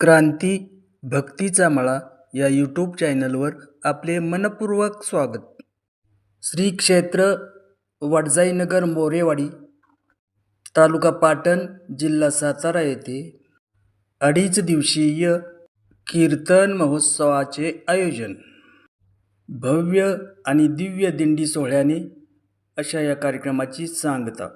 क्रांती भक्तीचा मळा या यूट्यूब चॅनलवर आपले मनपूर्वक स्वागत. श्री क्षेत्र वडजाईनगर मोरेवाडी तालुका पाटण जिल्हा सातारा येथे अडीच दिवसीय कीर्तन महोत्सवाचे आयोजन. भव्य आणि दिव्य दिंडी सोहळ्याने अशा या कार्यक्रमाची सांगता.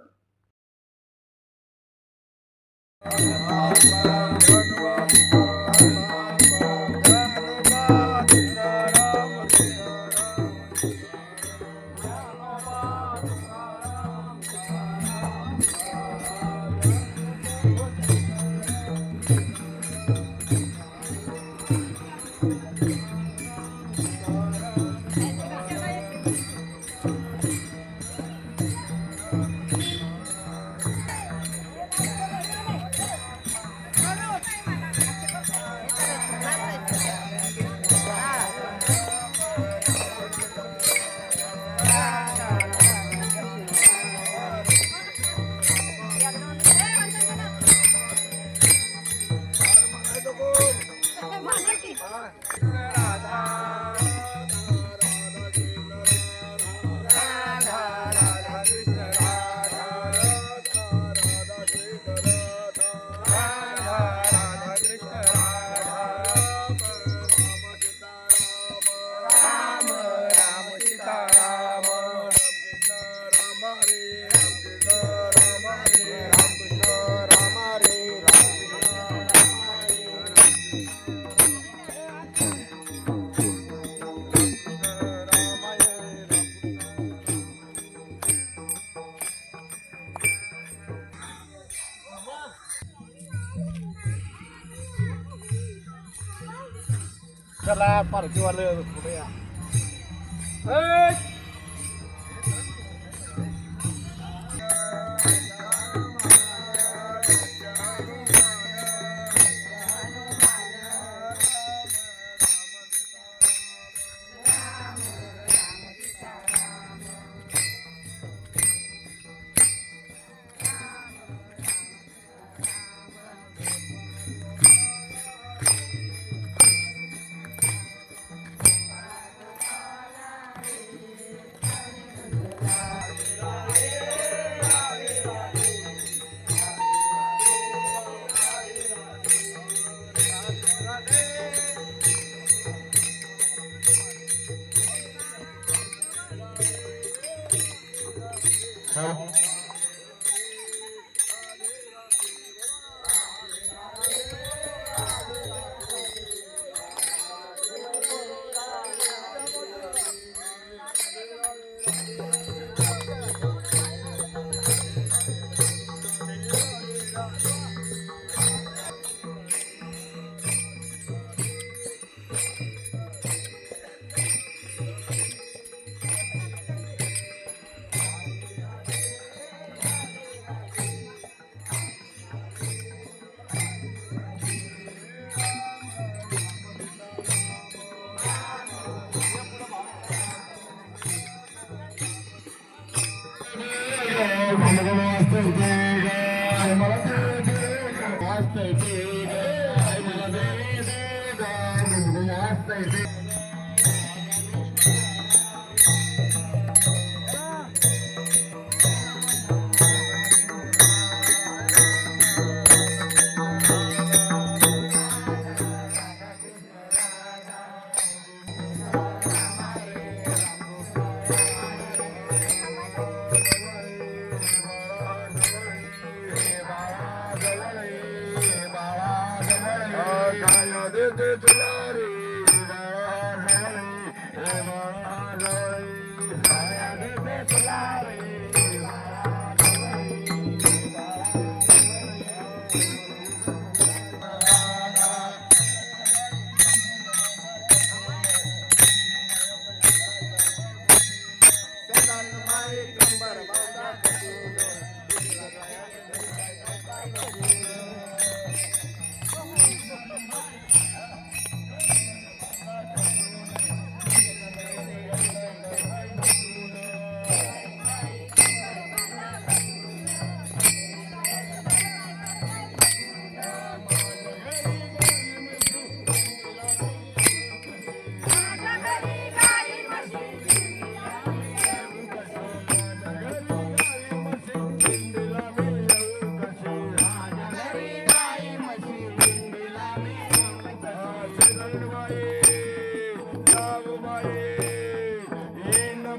我勒。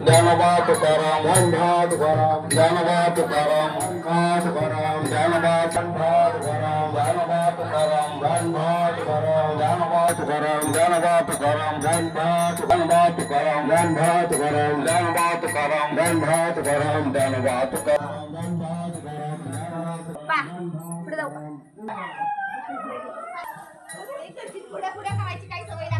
ज्ञानोबा तुकाराम वंढा तुकाराम ज्ञानोबा तुकाराम वंढा तुकाराम ज्ञानोबा वंढा तुकाराम ज्ञानोबा तुकाराम वंढा तुकाराम ज्ञानोबा तुकाराम ज्ञानोबा तुकाराम वंढा ज्ञानोबा तुकाराम वंढा तुकाराम ज्ञानोबा तुकाराम वंढा तुकाराम ज्ञानोबा तुकाराम वंढा तुकाराम पा पुढे जाऊ पुढे पुढे करायची काही सवय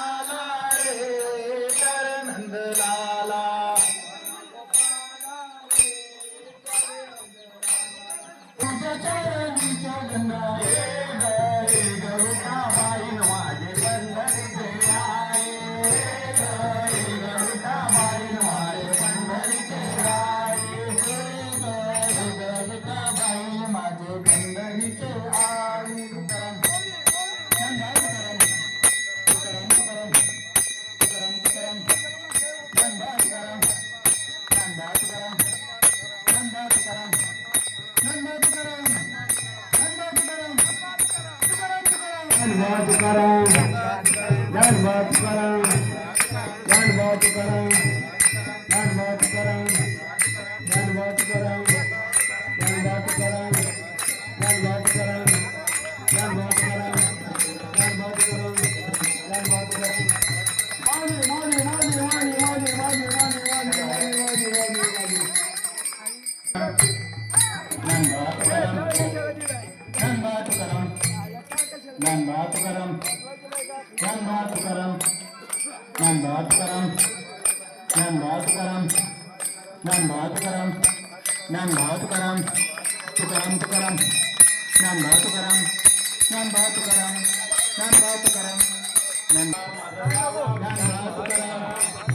Thank you. ज्ञान भाव तुकाराम ज्ञान भाव तुकाराम तुकाराम तुकाराम ज्ञान भाव तुकाराम ज्ञान भाव तुकाराम ज्ञान भाव तुकाराम ज्ञान भाव तुकाराम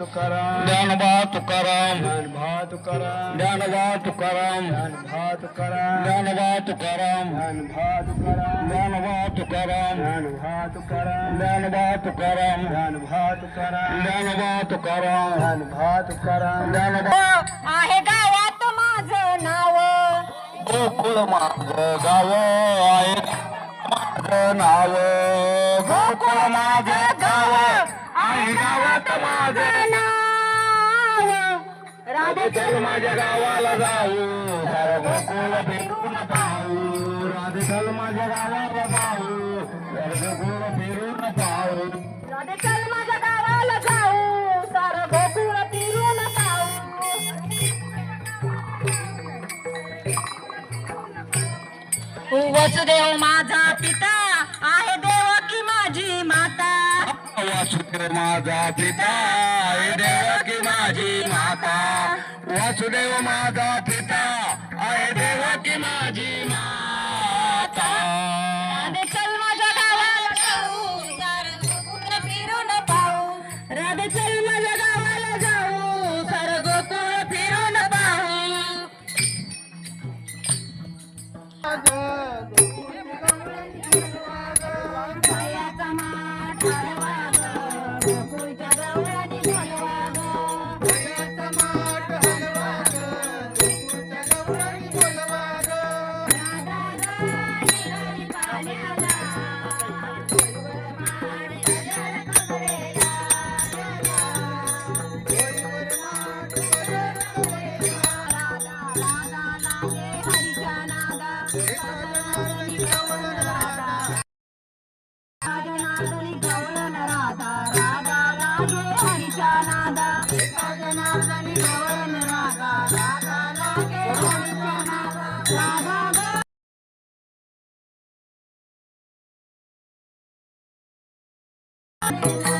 तुकाराम। ज्ञानबा तुकाराम ज्ञानबा तुकाराम ज्ञानबा तुकाराम ज्ञानबा तुकाराम ज्ञानबा तुकाराम ज्ञानबा तुकाराम ज्ञानबा तुकाराम ज्ञानबा तुकाराम ज्ञानबा तुकाराम ज्ञानबा तुकाराम ज्ञानबा तुकाराम ज्ञानबा तुकाराम ज्ञानबा आहे गावात माझं नाव. गोकुळ माझं गाव आहे माझं नाव. गोकुळ माझं गावात माझं राधे चल माझ्या गावाला जाऊ. सारं गोकुळ फिरून पाहू. राधे चल माझ्या गावाला जाऊ. सारं गोकुळ फिरून पाहू. राधे चल माझ्या गावाला जाऊ. सारं गोकुळ फिरून पाहू. वसुदेव माझा पिता आहे वासुदेव माझा पिता देव देवकी माझी माता. वासुदेव माझा पिता आहे देवकी माझी माता. Thank you.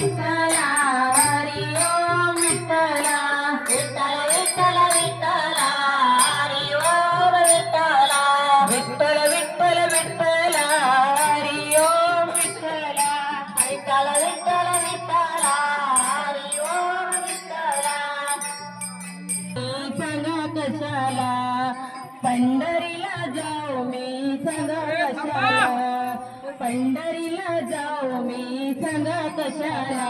विठ्ठला हरी ओम विठ्ठला विठ्ठल पंढरीला जाऊ मी सांगा कशाला? पंढरीला जाऊ मी सांगा कशाला?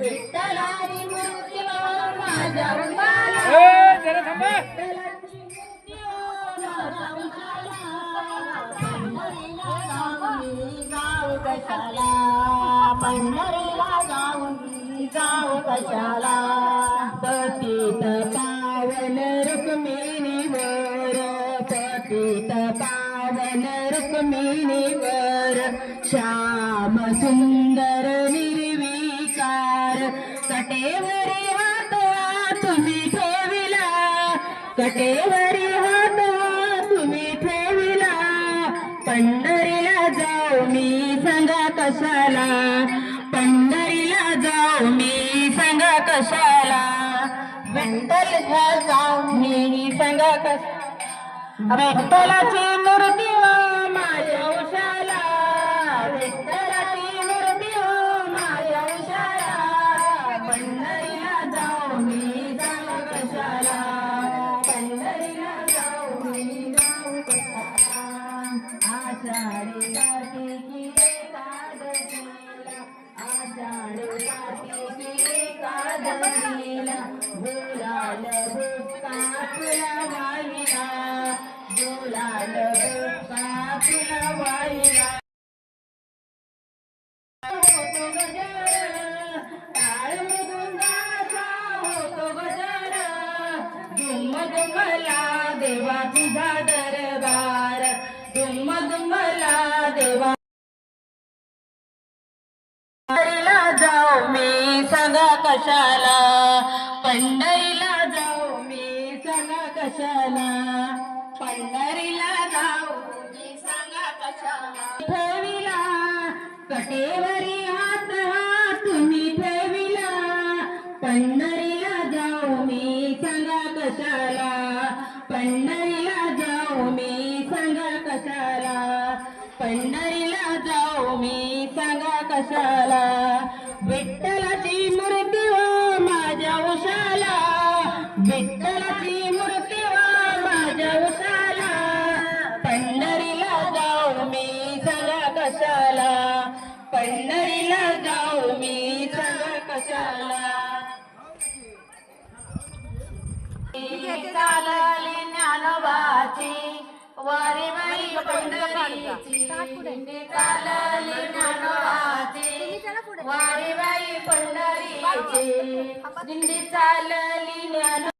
विठ्ठलाची मूर्ती माझ्या. पंढरीला जाऊ मी जाऊ कशाला? रुक्मिणीवर श्याम सुंदर निर्विकार. कटेवरी हात तुम्ही ठेविला. कटेवरी हात तुम्ही ठेविला. पंढरीला जाऊ मी सांगा कशाला. पंढरीला जाऊ मी सांगा कशाला. विठ्ठलच्या जाऊ मी सांगा कशाला. विठ्ठलाची मूर्ती वाहिला. पंढरीला जाऊ मी सांगा कशाला? पंढरीला ज्ञानोबाची वारी बाई पंढरीची चालली ज्ञानोबाची वारी बाई पंढरीची दिंडी चालली ज्ञान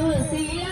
เออสีแล้ว